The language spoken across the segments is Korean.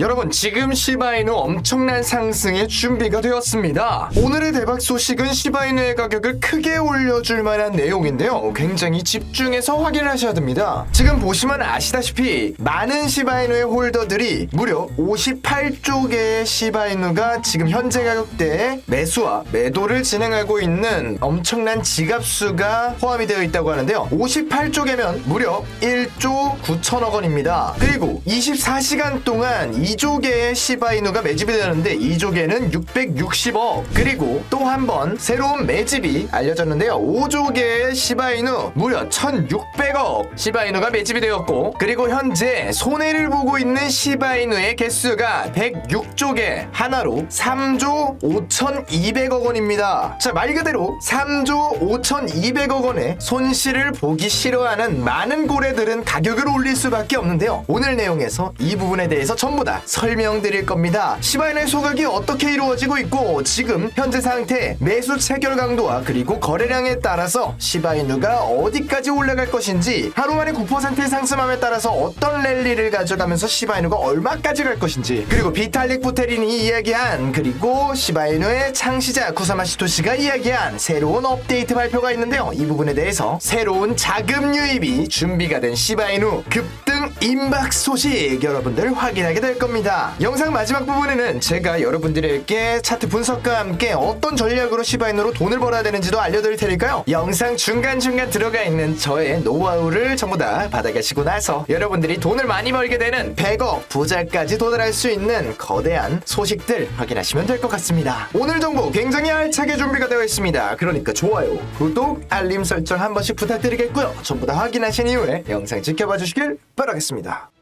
여러분 지금 시바이누 엄청난 상승의 준비가 되었습니다. 오늘의 대박 소식은 시바이누의 가격을 크게 올려줄 만한 내용인데요. 굉장히 집중해서 확인하셔야 됩니다. 지금 보시면 아시다시피 많은 시바이누의 홀더들이 무려 58조 개의 시바이누가 지금 현재 가격대에 매수와 매도를 진행하고 있는 엄청난 지갑수가 포함이 되어 있다고 하는데요. 58조 개면 무려 1조 9천억 원입니다. 그리고 24시간 동안 2조 개의 시바이누가 매집이 되는데 2조 개는 660억. 그리고 또 한 번 새로운 매집이 알려졌는데요. 5조 개의 시바이누 무려 1,600억 시바이누가 매집이 되었고 그리고 현재 손해를 보고 있는 시바이누의 개수가 106조 개 하나로 3조 5,200억 원입니다. 자 말 그대로 3조 5,200억 원의 손실을 보기 싫어하는 많은 고래들은 가격을 올릴 수밖에 없는데요. 오늘 내용에서 이 부분에 대해서 전부 다 설명드릴 겁니다. 시바이누의 소각이 어떻게 이루어지고 있고 지금 현재 상태 매수 체결 강도와 그리고 거래량에 따라서 시바이누가 어디까지 올라갈 것인지 하루 만에 9%의 상승함에 따라서 어떤 랠리를 가져가면서 시바이누가 얼마까지 갈 것인지 그리고 비탈릭 부테린이 이야기한 그리고 시바이누의 창시자 쿠사마 시토시가 이야기한 새로운 업데이트 발표가 있는데요. 이 부분에 대해서 새로운 자금 유입이 준비가 된 시바이누 급 등 임박 소식 여러분들 확인하게 될 겁니다. 영상 마지막 부분에는 제가 여러분들에게 차트 분석과 함께 어떤 전략으로 시바이누로 돈을 벌어야 되는지도 알려드릴 테니까요. 영상 중간중간 들어가 있는 저의 노하우를 전부 다 받아가시고 나서 여러분들이 돈을 많이 벌게 되는 100억 부자까지 도달할 수 있는 거대한 소식들 확인하시면 될 것 같습니다. 오늘 정보 굉장히 알차게 준비가 되어 있습니다. 그러니까 좋아요, 구독, 알림 설정 한 번씩 부탁드리겠고요. 전부 다 확인하신 이후에 영상 지켜봐 주시길 바 라겠습니다.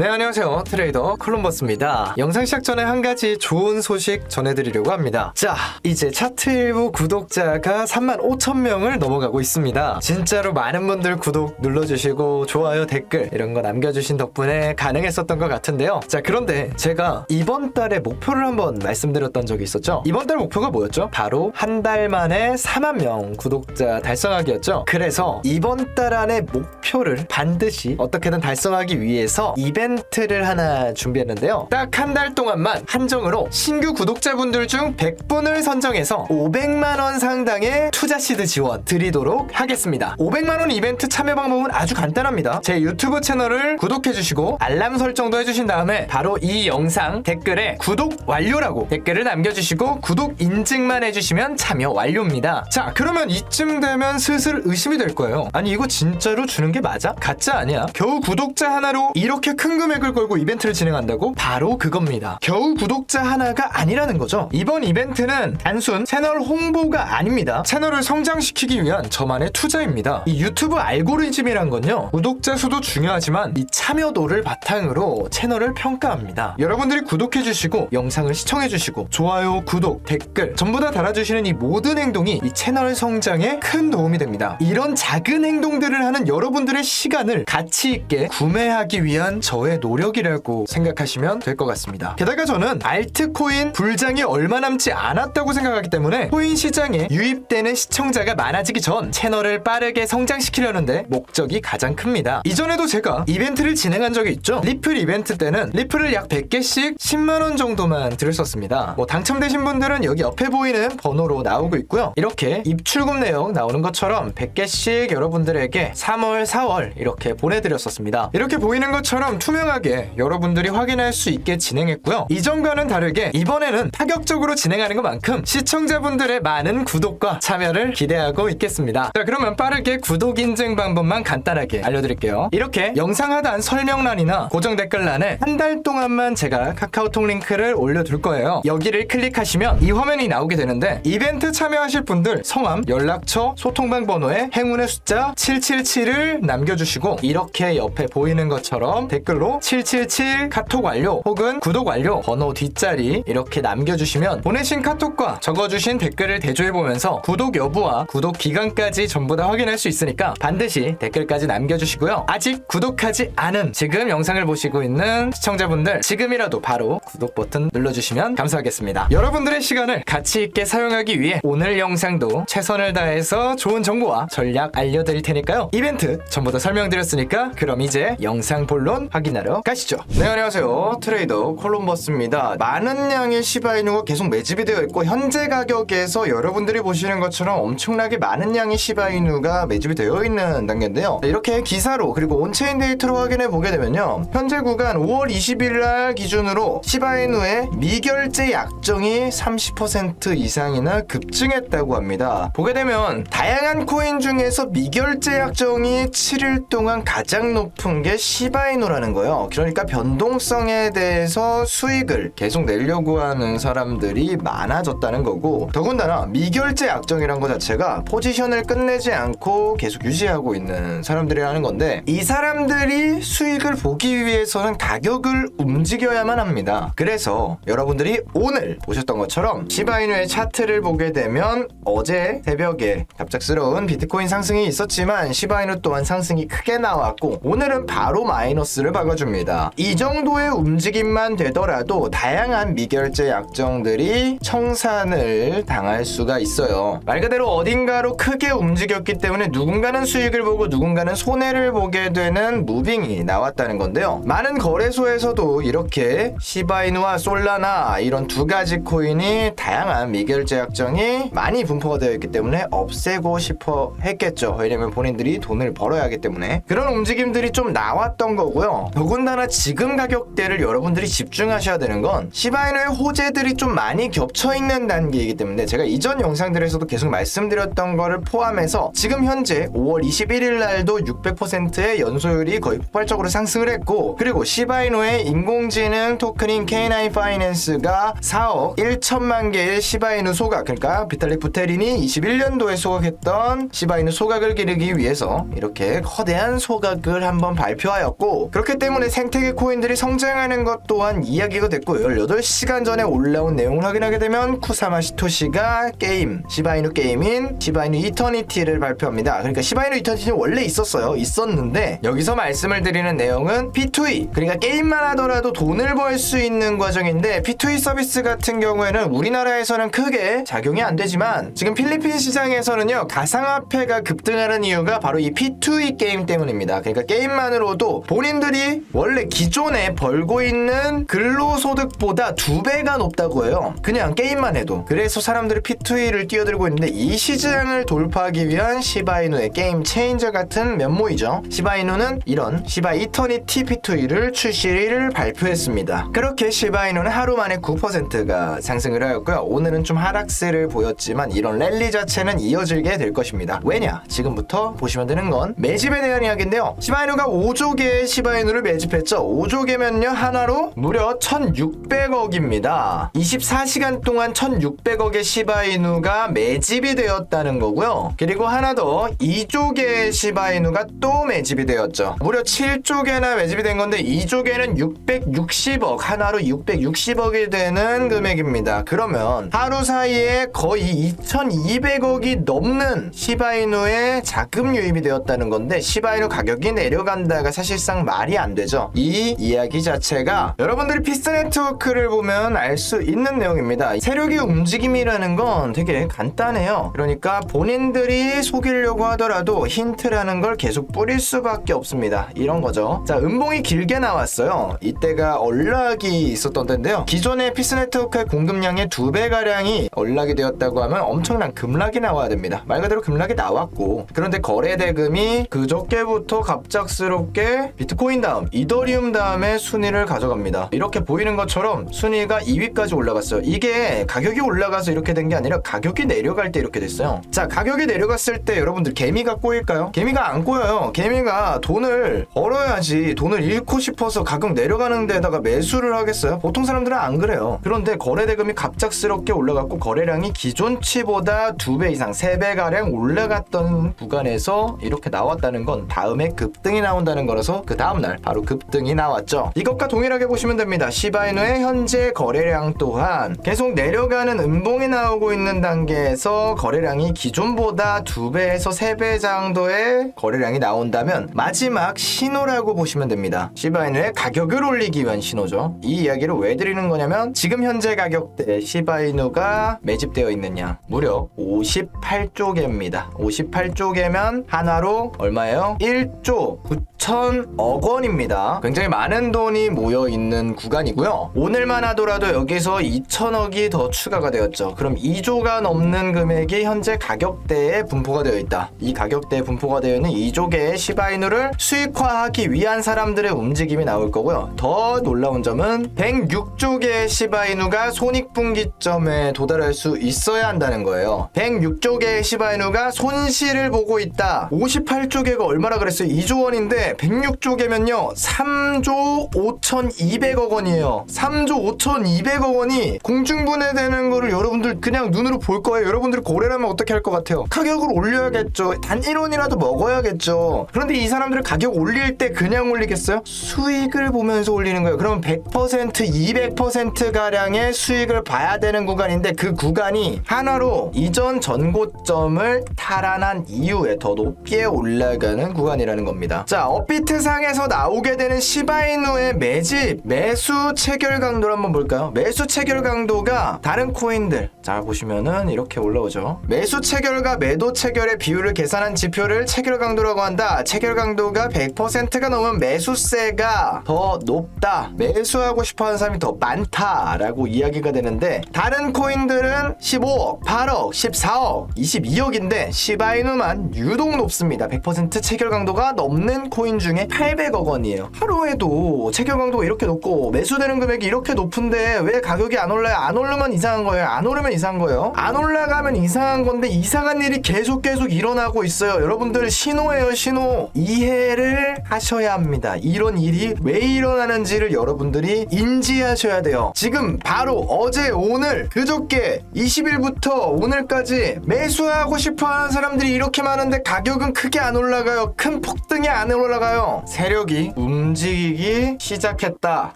네 안녕하세요. 트레이더 콜럼버스입니다. 영상 시작 전에 한 가지 좋은 소식 전해드리려고 합니다. 자 이제 차트 일부 구독자가 3만 5천 명을 넘어가고 있습니다. 진짜로 많은 분들 구독 눌러주시고 좋아요 댓글 이런 거 남겨주신 덕분에 가능했었던 것 같은데요. 자 그런데 제가 이번 달에 목표를 한번 말씀드렸던 적이 있었죠. 이번 달 목표가 뭐였죠? 바로 한 달 만에 4만 명 구독자 달성하기였죠. 그래서 이번 달 안에 목표를 반드시 어떻게든 달성하기 위해서 이벤트 를 하나 준비했는데요. 딱 한 달 동안만 한정으로 신규 구독자분들 중 100분을 선정해서 500만 원 상당의 투자 시드 지원 드리도록 하겠습니다. 500만 원 이벤트 참여 방법은 아주 간단합니다. 제 유튜브 채널을 구독해 주시고 알람 설정도 해주신 다음에 바로 이 영상 댓글에 구독 완료라고 댓글을 남겨주시고 구독 인증만 해주시면 참여 완료입니다. 자 그러면 이쯤 되면 슬슬 의심이 될 거예요. 아니 이거 진짜로 주는 게 맞아? 가짜 아니야? 겨우 구독자 하나로 이렇게 큰 금액을 걸고 이벤트를 진행한다고? 바로 그겁니다. 겨우 구독자 하나가 아니라는 거죠. 이번 이벤트는 단순 채널 홍보가 아닙니다. 채널을 성장시키기 위한 저만의 투자입니다. 이 유튜브 알고리즘이란 건요. 구독자 수도 중요하지만 이 참여도를 바탕으로 채널을 평가합니다. 여러분들이 구독해주시고 영상을 시청해주시고 좋아요, 구독, 댓글 전부 다 달아주시는 이 모든 행동이 이 채널 성장에 큰 도움이 됩니다. 이런 작은 행동들을 하는 여러분들의 시간을 가치 있게 구매하기 위한 저의 노력이라고 생각하시면 될 것 같습니다. 게다가 저는 알트코인 불장이 얼마 남지 않았다고 생각하기 때문에 코인 시장에 유입되는 시청자가 많아지기 전 채널을 빠르게 성장시키려는데 목적이 가장 큽니다. 이전에도 제가 이벤트를 진행한 적이 있죠. 리플 이벤트 때는 리플을 약 100개씩 10만원 정도만 들었었습니다. 뭐 당첨되신 분들은 여기 옆에 보이는 번호로 나오고 있고요. 이렇게 입출금 내역 나오는 것처럼 100개씩 여러분들에게 3월, 4월 이렇게 보내드렸었습니다. 이렇게 보이는 것처럼 투명하게 여러분들이 확인할 수 있게 진행했고요. 이전과는 다르게 이번에는 파격적으로 진행하는 것만큼 시청자분들의 많은 구독과 참여를 기대하고 있겠습니다. 자, 그러면 빠르게 구독 인증 방법만 간단하게 알려드릴게요. 이렇게 영상 하단 설명란이나 고정 댓글란에 한 달 동안만 제가 카카오톡 링크를 올려둘 거예요. 여기를 클릭하시면 이 화면이 나오게 되는데 이벤트 참여하실 분들 성함, 연락처, 소통방 번호에 행운의 숫자 777을 남겨주시고 이렇게 옆에 보이는 것처럼 댓글 카톡으로 777 카톡 완료 혹은 구독 완료 번호 뒷자리 이렇게 남겨주시면 보내신 카톡과 적어주신 댓글을 대조해보면서 구독 여부와 구독 기간까지 전부 다 확인할 수 있으니까 반드시 댓글까지 남겨주시고요. 아직 구독하지 않은 지금 영상을 보시고 있는 시청자분들 지금이라도 바로 구독 버튼 눌러주시면 감사하겠습니다. 여러분들의 시간을 가치 있게 사용하기 위해 오늘 영상도 최선을 다해서 좋은 정보와 전략 알려드릴 테니까요. 이벤트 전부 다 설명드렸으니까 그럼 이제 영상 본론 확인 하러 가시죠. 네 안녕하세요 트레이더 콜럼버스입니다. 많은 양의 시바이누가 계속 매집이 되어 있고 현재 가격에서 여러분들이 보시는 것처럼 엄청나게 많은 양의 시바이누가 매집이 되어 있는 단계인데요. 이렇게 기사로 그리고 온체인 데이터로 확인해 보게 되면요. 현재 구간 5월 20일 날 기준으로 시바이누의 미결제 약정이 30% 이상이나 급증했다고 합니다. 보게 되면 다양한 코인 중에서 미결제 약정이 7일 동안 가장 높은 게 시바이누라는 거예요. 그러니까 변동성에 대해서 수익을 계속 내려고 하는 사람들이 많아졌다는 거고 더군다나 미결제 약정이란 것 자체가 포지션을 끝내지 않고 계속 유지하고 있는 사람들이라는 건데 이 사람들이 수익을 보기 위해서는 가격을 움직여야만 합니다. 그래서 여러분들이 오늘 보셨던 것처럼 시바이누의 차트를 보게 되면 어제 새벽에 갑작스러운 비트코인 상승이 있었지만 시바이누 또한 상승이 크게 나왔고 오늘은 바로 마이너스를 박 아줍니다. 이 정도의 움직임만 되더라도 다양한 미결제 약정들이 청산을 당할 수가 있어요. 말 그대로 어딘가로 크게 움직였기 때문에 누군가는 수익을 보고 누군가는 손해를 보게 되는 무빙이 나왔다는 건데요. 많은 거래소에서도 이렇게 시바이누와 솔라나 이런 두 가지 코인이 다양한 미결제 약정이 많이 분포가 되어 있기 때문에 없애고 싶어 했겠죠. 왜냐면 본인들이 돈을 벌어야 하기 때문에 그런 움직임들이 좀 나왔던 거고요. 더군다나 지금 가격대를 여러분들이 집중하셔야 되는 건 시바이누의 호재들이 좀 많이 겹쳐 있는 단계이기 때문에 제가 이전 영상들에서도 계속 말씀드렸던 거를 포함해서 지금 현재 5월 21일 날도 600%의 연소율이 거의 폭발적으로 상승을 했고 그리고 시바이누의 인공지능 토큰인 K9 파이낸스가 4억 1천만 개의 시바이누 소각 그러니까 비탈릭 부테린이 21년도에 소각했던 시바이누 소각을 기르기 위해서 이렇게 거대한 소각을 한번 발표하였고 그렇기 때문에 생태계 코인들이 성장하는 것 또한 이야기가 됐고 18시간 전에 올라온 내용을 확인하게 되면 쿠사마 시토시가 게임 시바이누 게임인 시바이누 이터니티를 발표합니다. 그러니까 시바이누 이터니티는 원래 있었어요. 있었는데 여기서 말씀을 드리는 내용은 P2E 그러니까 게임만 하더라도 돈을 벌 수 있는 과정인데 P2E 서비스 같은 경우에는 우리나라에서는 크게 작용이 안 되지만 지금 필리핀 시장에서는요 가상화폐가 급등하는 이유가 바로 이 P2E 게임 때문입니다. 그러니까 게임만으로도 본인들이 원래 기존에 벌고 있는 근로소득보다 두 배가 높다고 해요. 그냥 게임만 해도. 그래서 사람들이 P2E를 뛰어들고 있는데 이 시장을 돌파하기 위한 시바이누의 게임 체인저 같은 면모이죠. 시바이누는 이런 시바 이터니티 P2E를 출시를 발표했습니다. 그렇게 시바이누는 하루 만에 9%가 상승을 하였고요. 오늘은 좀 하락세를 보였지만 이런 랠리 자체는 이어지게 될 것입니다. 왜냐? 지금부터 보시면 되는 건 매집에 대한 이야기인데요. 시바이누가 5조 개의 시바이누를 매집했죠. 5조 개면요 하나로 무려 1600억입니다. 24시간 동안 1600억의 시바이누가 매집이 되었다는 거고요. 그리고 하나 더 2조 개의 시바이누가 또 매집이 되었죠. 무려 7조 개나 매집이 된 건데 2조 개는 660억 하나로 660억이 되는 금액입니다. 그러면 하루 사이에 거의 2200억이 넘는 시바이누의 자금 유입이 되었다는 건데 시바이누 가격이 내려간다가 사실상 말이 안 되죠. 이 이야기 자체가 여러분들이 피스 네트워크를 보면 알 수 있는 내용입니다. 세력의 움직임이라는 건 되게 간단해요. 그러니까 본인들이 속이려고 하더라도 힌트라는 걸 계속 뿌릴 수밖에 없습니다. 이런 거죠. 자, 음봉이 길게 나왔어요. 이때가 얼락이 있었던 때인데요. 기존의 피스 네트워크의 공급량의 두 배 가량이 얼락이 되었다고 하면 엄청난 급락이 나와야 됩니다. 말 그대로 급락이 나왔고 그런데 거래 대금이 그저께부터 갑작스럽게 비트코인 다음 이더리움 다음에 순위를 가져갑니다. 이렇게 보이는 것처럼 순위가 2위까지 올라갔어요. 이게 가격이 올라가서 이렇게 된 게 아니라 가격이 내려갈 때 이렇게 됐어요. 자, 가격이 내려갔을 때 여러분들 개미가 꼬일까요? 개미가 안 꼬여요. 개미가 돈을 벌어야지 돈을 잃고 싶어서 가격 내려가는 데다가 매수를 하겠어요? 보통 사람들은 안 그래요. 그런데 거래 대금이 갑작스럽게 올라갔고 거래량이 기존치보다 두배 이상, 세배 가량 올라갔던 구간에서 이렇게 나왔다는 건 다음에 급등이 나온다는 거라서 그 다음날 바로 급등이 나왔죠. 이것과 동일하게 보시면 됩니다. 시바이누의 현재 거래량 또한 계속 내려가는 음봉이 나오고 있는 단계에서 거래량이 기존보다 2배에서 3배 정도의 거래량이 나온다면 마지막 신호라고 보시면 됩니다. 시바이누의 가격을 올리기 위한 신호죠. 이 이야기를 왜 드리는 거냐면 지금 현재 가격대 시바이누가 매집되어 있느냐 무려 58조 개입니다. 58조 개면 하나로 얼마예요? 1조 9 천억 원입니다. 굉장히 많은 돈이 모여 있는 구간이고요. 오늘만 하더라도 여기서 2천억이 더 추가가 되었죠. 그럼 2조가 넘는 금액이 현재 가격대에 분포가 되어 있다. 이 가격대에 분포가 되어 있는 2조 개의 시바이누를 수익화하기 위한 사람들의 움직임이 나올 거고요. 더 놀라운 점은 106조 개의 시바이누가 손익분기점에 도달할 수 있어야 한다는 거예요. 106조 개의 시바이누가 손실을 보고 있다. 58조 개가 얼마나 그랬어요? 2조 원인데 106조 개면요. 3조 5,200억 원이에요. 3조 5,200억 원이 공중분해되는 거를 여러분들 그냥 눈으로 볼 거예요. 여러분들이 고래라면 어떻게 할 것 같아요? 가격을 올려야겠죠. 단 1원이라도 먹어야겠죠. 그런데 이 사람들은 가격 올릴 때 그냥 올리겠어요? 수익을 보면서 올리는 거예요. 그러면 100% 200% 가량의 수익을 봐야 되는 구간인데 그 구간이 하나로 이전 전고점을 탈환한 이후에 더 높게 올라가는 구간이라는 겁니다. 자, 업비트 상에서 나오게 되는 시바이누의 매집, 매수 체결 강도를 한번 볼까요? 매수 체결 강도가 다른 코인들 자 보시면은 이렇게 올라오죠. 매수 체결과 매도 체결의 비율을 계산한 지표를 체결 강도라고 한다. 체결 강도가 100%가 넘으면 매수세가 더 높다. 매수하고 싶어하는 사람이 더 많다라고 이야기가 되는데 다른 코인들은 15억, 8억, 14억, 22억인데 시바이누만 유독 높습니다. 100% 체결 강도가 넘는 코인 중에 800억 원이에요. 하루에도 체결 강도가 이렇게 높고 매수되는 금액이 이렇게 높은데 왜 가격이 안 올라요? 안 오르면 이상한 거예요. 안 오르면 이상한 거예요. 안 올라가면 이상한 건데 이상한 일이 계속 계속 일어나고 있어요. 여러분들 신호예요, 신호. 이해를 하셔야 합니다. 이런 일이 왜 일어나는지를 여러분들이 인지하셔야 돼요. 지금 바로 어제, 오늘, 그저께 20일부터 오늘까지 매수하고 싶어 하는 사람들이 이렇게 많은데 가격은 크게 안 올라가요. 큰 폭등이 안 올라가요. 세력이 움직이기 시작했다.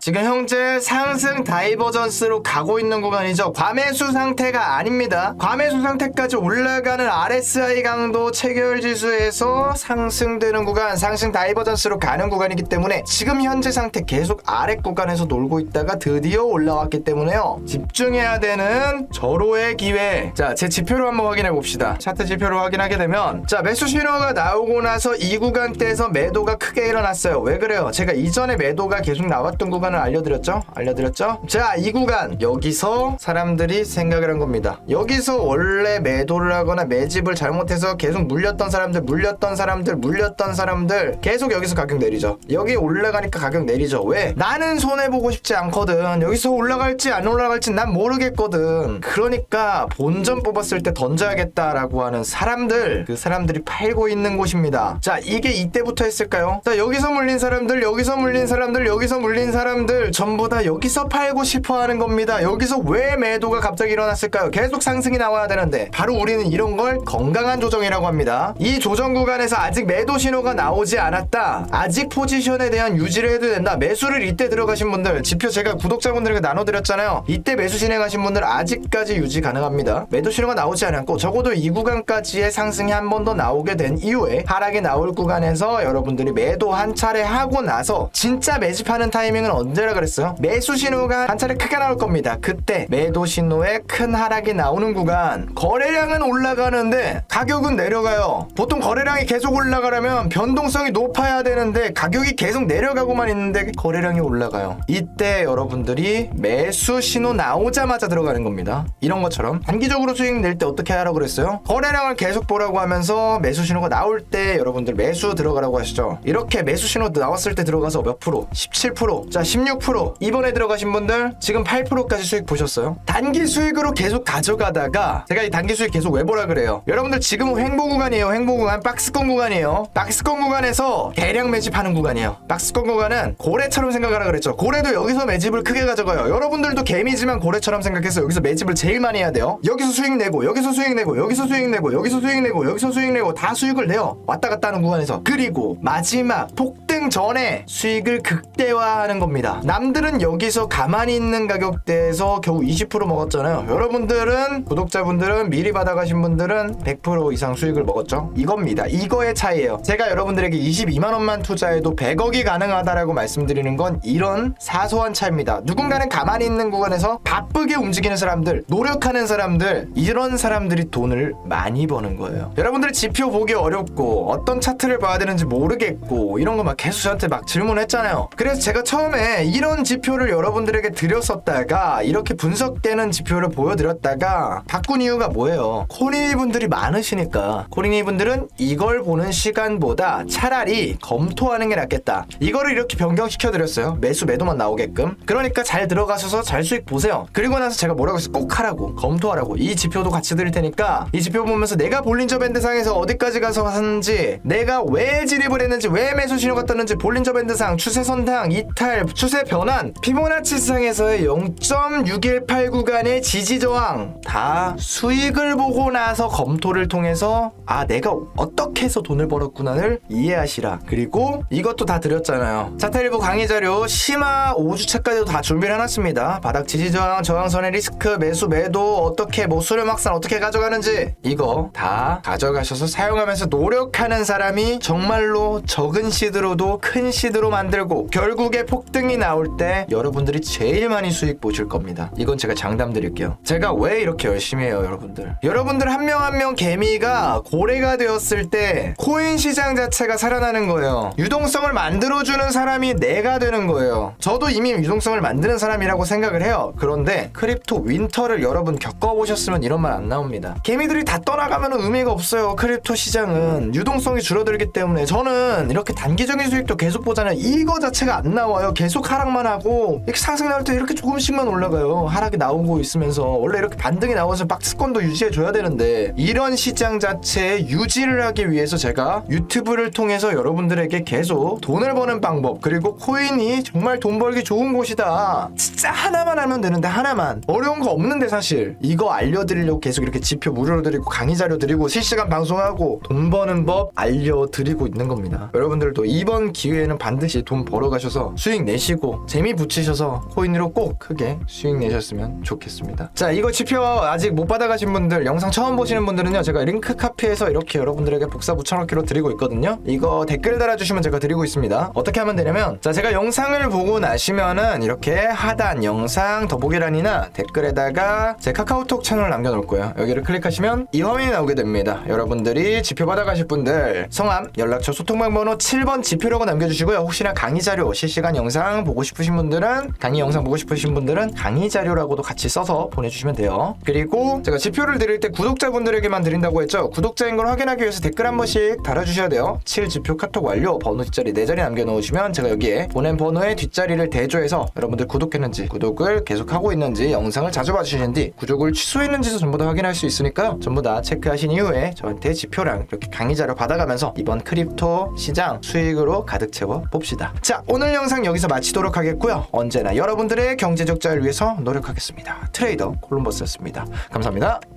지금 현재 상승 다이버전스로 가고 있는 구간이죠. 과매수 상태가 아닙니다. 과매수 상태까지 올라가는 RSI 강도 체결 지수에서 상승되는 구간, 상승 다이버전스로 가는 구간이기 때문에 지금 현재 상태 계속 아래 구간에서 놀고 있다가 드디어 올라왔기 때문에요. 집중해야 되는 절호의 기회. 자, 제 지표로 한번 확인해 봅시다. 차트 지표로 확인하게 되면 자, 매수 신호가 나오고 나서 이 구간대에서 매도 가 크게 일어났어요. 왜 그래요? 제가 이전에 매도가 계속 나왔던 구간을 알려드렸죠? 알려드렸죠? 자, 이 구간 여기서 사람들이 생각을 한 겁니다. 여기서 원래 매도를 하거나 매집을 잘못해서 계속 물렸던 사람들, 물렸던 사람들, 물렸던 사람들 계속 여기서 가격 내리죠. 여기 올라가니까 가격 내리죠. 왜? 나는 손해 보고 싶지 않거든. 여기서 올라갈지 안 올라갈지 난 모르겠거든. 그러니까 본전 뽑았을 때 던져야겠다라고 하는 사람들, 그 사람들이 팔고 있는 곳입니다. 자, 이게 이때부터 했을까 요? 자, 여기서 물린 사람들, 여기서 물린 사람들, 여기서 물린 사람들 전부 다 여기서 팔고 싶어 하는 겁니다. 여기서 왜 매도가 갑자기 일어났을까요? 계속 상승이 나와야 되는데 바로 우리는 이런 걸 건강한 조정이라고 합니다. 이 조정 구간에서 아직 매도 신호가 나오지 않았다. 아직 포지션에 대한 유지를 해도 된다. 매수를 이때 들어가신 분들 지표 제가 구독자분들에게 나눠드렸잖아요. 이때 매수 진행하신 분들 아직까지 유지 가능합니다. 매도 신호가 나오지 않았고 적어도 이 구간까지의 상승이 한 번 더 나오게 된 이후에 하락이 나올 구간에서 여러분들 이 매도 한 차례 하고 나서 진짜 매집하는 타이밍은 언제라 그랬어요? 매수 신호가 한 차례 크게 나올 겁니다. 그때 매도 신호에 큰 하락이 나오는 구간 거래량은 올라가는데 가격은 내려가요. 보통 거래량이 계속 올라가려면 변동성이 높아야 되는데 가격이 계속 내려가고만 있는데 거래량이 올라가요. 이때 여러분들이 매수 신호 나오자마자 들어가는 겁니다. 이런 것처럼 단기적으로 수익 낼 때 어떻게 하라고 그랬어요? 거래량을 계속 보라고 하면서 매수 신호가 나올 때 여러분들 매수 들어가라고 하시죠. 이렇게 매수 신호 나왔을 때 들어가서 몇 프로? 17%, 자 16%. 이번에 들어가신 분들 지금 8%까지 수익 보셨어요? 단기 수익으로 계속 가져가다가 제가 이 단기 수익 계속 왜 보라 그래요? 여러분들 지금은 횡보 구간이에요. 횡보 구간, 박스권 구간이에요. 박스권 구간에서 대량 매집하는 구간이에요. 박스권 구간은 고래처럼 생각하라 그랬죠. 고래도 여기서 매집을 크게 가져가요. 여러분들도 개미지만 고래처럼 생각해서 여기서 매집을 제일 많이 해야 돼요. 여기서 수익 내고, 여기서 수익 내고, 여기서 수익 내고, 여기서 수익 내고, 여기서 수익 내고 다 수익을 내요. 왔다 갔다 하는 구간에서. 그리고 마지 막 상승 전에 수익을 극대화하는 겁니다. 남들은 여기서 가만히 있는 가격대에서 겨우 20% 먹었잖아요. 여러분들은 구독자분들은 미리 받아가신 분들은 100% 이상 수익을 먹었죠. 이겁니다. 이거의 차이예요. 제가 여러분들에게 22만 원만 투자해도 100억이 가능하다라고 말씀드리는 건 이런 사소한 차이입니다. 누군가는 가만히 있는 구간에서 바쁘게 움직이는 사람들, 노력하는 사람들, 이런 사람들이 돈을 많이 버는 거예요. 여러분들 지표 보기 어렵고 어떤 차트를 봐야 되는지 모르겠고 이런 거 막 계속 저한테 막 질문했잖아요. 그래서 제가 처음에 이런 지표를 여러분들에게 드렸었다가 이렇게 분석되는 지표를 보여드렸다가 바꾼 이유가 뭐예요? 코리니 분들이 많으시니까 코리니 분들은 이걸 보는 시간보다 차라리 검토하는 게 낫겠다. 이거를 이렇게 변경시켜 드렸어요. 매수 매도만 나오게끔. 그러니까 잘 들어가셔서 잘 수익 보세요. 그리고 나서 제가 뭐라고 했어요? 꼭 하라고. 검토하라고. 이 지표도 같이 드릴 테니까 이 지표 보면서 내가 볼린저 밴드상에서 어디까지 가서 샀는지 내가 왜 진입을 했는지 왜 매수 신호가 떴는지 볼린저 밴드상 추세 선당 이탈 추세 변환 피보나치상에서의 0.618 구간의 지지 저항. 다 수익을 보고 나서 검토를 통해서 아 내가 어떻게 해서 돈을 벌었구나를 이해하시라. 그리고 이것도 다 드렸잖아요. 차트일부 강의 자료 심화 5주차까지도 다 준비를 해놨습니다. 바닥 지지 저항 저항선의 리스크 매수 매도 어떻게 뭐 수렴 확산 어떻게 가져가는지. 이거 다 가져가셔서 사용하면서 노력하는 사람이 정말로 적은 시드로도 큰 시드로 만들고 결국에 폭등이 나올 때 여러분들이 제일 많이 수익 보실 겁니다. 이건 제가 장담 드릴게요. 제가 왜 이렇게 열심히 해요, 여러분들? 여러분들 한명 한 명 개미가 고래가 되었을 때 코인 시장 자체가 살아나는 거예요. 유동성을 만들어주는 사람이 내가 되는 거예요. 저도 이미 유동성을 만드는 사람이라고 생각을 해요. 그런데 크립토 윈터를 여러분 겪어보셨으면 이런 말 안 나옵니다. 개미들이 다 떠나가면 의미가 없어요. 크립토 시장은 유동성이 줄어들기 때문에 저는 이렇게 단기적인 수익도 계속 보잖아요. 이거 자체가 안 나와요. 계속 하락만 하고 이렇게 상승 나올 때 이렇게 조금씩만 올라가요. 하락이 나오고 있으면서 원래 이렇게 반등이 나와서 박스권도 유지해 줘야 되는데 이런 시장 자체에 유지를 하기 위해서 제가 유튜브를 통해서 여러분들에게 계속 돈을 버는 방법 그리고 코인이 정말 돈 벌기 좋은 곳이다. 진짜 하나만 알면 되는데 하나만 어려운 거 없는데 사실 이거 알려드리려고 계속 이렇게 지표 무료로 드리고 강의 자료 드리고 실시간 방송하고 돈 버는 법 알려드리고 있는 겁니다. 여러분들도 이번 기회에는 반드시 돈 벌어 가셔서 수익 내시고 재미 붙이셔서 코인으로 꼭 크게 수익 내셨으면 좋겠습니다. 자 이거 지표 아직 못 받아가신 분들 영상 처음 보시는 분들은요 제가 링크 카피해서 이렇게 여러분들에게 복사 붙여넣기로 드리고 있거든요. 이거 댓글 달아주시면 제가 드리고 있습니다. 어떻게 하면 되냐면 자 제가 영상을 보고 나시면은 이렇게 하단 영상 더보기란이나 댓글에다가 제 카카오톡 채널 남겨놓을 거예요. 여기를 클릭하시면 이 화면이 나오게 됩니다. 여러분들이 지표 받아가실 분들 성함, 연락처, 소통방 번호 7번 지표 라고 남겨주시고요. 혹시나 강의 자료, 실시간 영상 보고 싶으신 분들은 강의 영상 보고 싶으신 분들은 강의 자료라고도 같이 써서 보내주시면 돼요. 그리고 제가 지표를 드릴 때 구독자분들에게만 드린다고 했죠. 구독자인 걸 확인하기 위해서 댓글 한 번씩 달아주셔야 돼요. 7 지표 카톡 완료, 번호 뒷자리 4자리 남겨놓으시면 제가 여기에 보낸 번호의 뒷자리를 대조해서 여러분들 구독했는지, 구독을 계속하고 있는지, 영상을 자주 봐주시는지, 구독을 취소했는지도 전부 다 확인할 수 있으니까요. 전부 다 체크하신 이후에 저한테 지표랑 이렇게 강의 자료 받아가면서 이번 크립토 시장 수익 가득 채워 봅시다. 자, 오늘 영상 여기서 마치도록 하겠고요. 언제나 여러분들의 경제적 자유를 위해서 노력하겠습니다. 트레이더 콜럼버스였습니다. 감사합니다.